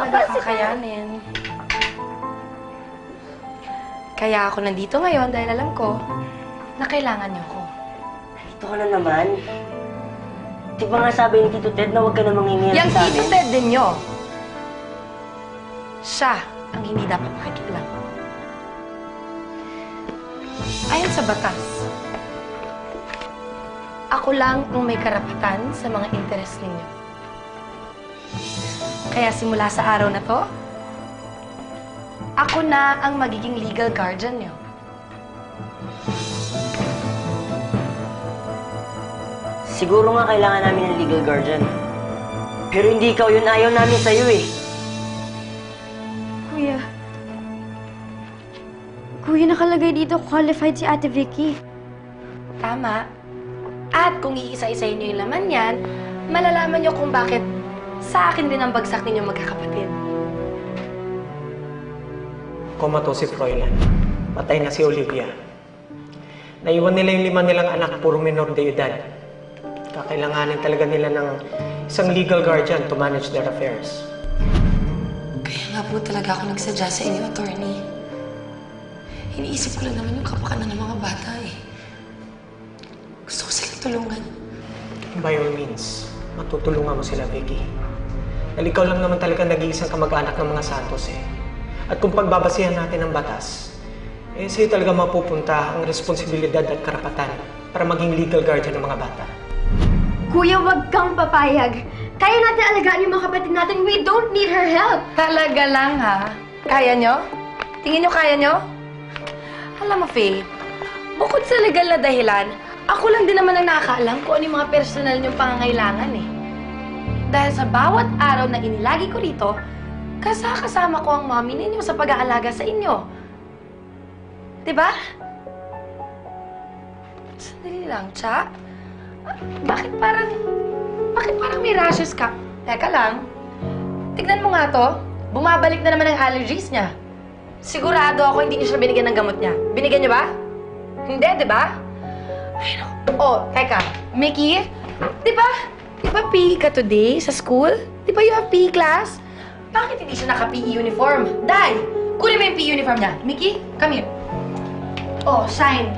talaga kakayanin. Kaya ako nandito ngayon dahil alam ko na kailangan niyo ko. Ito ka na naman. Di ba nga sabi ni Tito Ted na huwag ka na manginginig Yang sa tito amin? Ted din niyo. Siya ang hindi dapat makikialam. Ayon sa batas, ako lang ang may karapatan sa mga interes ninyo. Kaya simula sa araw na to, ako na ang magiging legal guardian niyo. Siguro nga kailangan namin ng legal guardian. Pero hindi ikaw yun ayaw namin sa'yo eh. Kuya. Kuya, nakalagay dito qualified si Ate Vicky. Tama. At kung iisa-isayin niyo yung laman niyan, malalaman niyo kung bakit sa akin din ang bagsak ninyo magkakapatid. Kumato si Froilan. Patay na si Olivia. Naiwan nila yung lima nilang anak, puro minor de edad. Kakailanganin talaga nila ng isang legal guardian to manage their affairs. Kaya nga po talaga ako nagsadya sa inyo, attorney. Iniisip ko lang naman yung kapakanan ng mga bata eh. Gusto ko silang tulungan. By all means, matutulungan mo sila, Vicky. Dahil ikaw lang naman talaga nag-iisang kamag-anak ng mga Santos eh. At kung pagbabasihan natin ang batas, eh sa'yo talaga mapupunta ang responsibilidad at karapatan para maging legal guardian ng mga bata. Kuya, wag kang papayag. Kaya natin alagaan yung mga kapatid natin. We don't need her help. Talaga lang, ha? Kaya nyo? Tingin nyo kaya nyo? Alam mo, Faye, bukod sa legal na dahilan, ako lang din naman ang nakakaalam kung ano yung mga personal niyong pangangailangan eh. Dahil sa bawat araw na inilagi ko rito, kasakasama ko ang mami ninyo sa pag-aalaga sa inyo. Diba? Sandali lang, Cha. Bakit parang... Bakit parang may rashes ka? Teka lang. Tignan mo nga to. Bumabalik na naman ang allergies niya. Sigurado ako hindi niyo siya binigyan ng gamot niya. Binigyan niyo ba? Hindi, di ba? Oh, teka. Mickey, di ba? Di ba PE ka today sa school? Di ba you have PE class? Bakit hindi siya naka-PE uniform? Dai! Kunin mo yung PE uniform niya. Mickey, come here. Oh, Shine.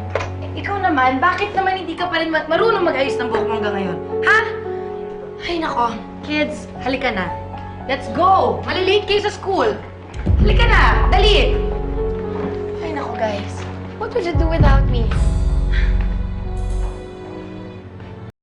Ikaw naman, bakit naman hindi ka pa rin ma- marunong mag-ayos ng buhok mo hanggang ngayon? Ha? Ay, nako. Kids, halika na. Let's go! Malilate kayo sa school. Halika na! Dali! Ay, nako, guys. What would you do without me?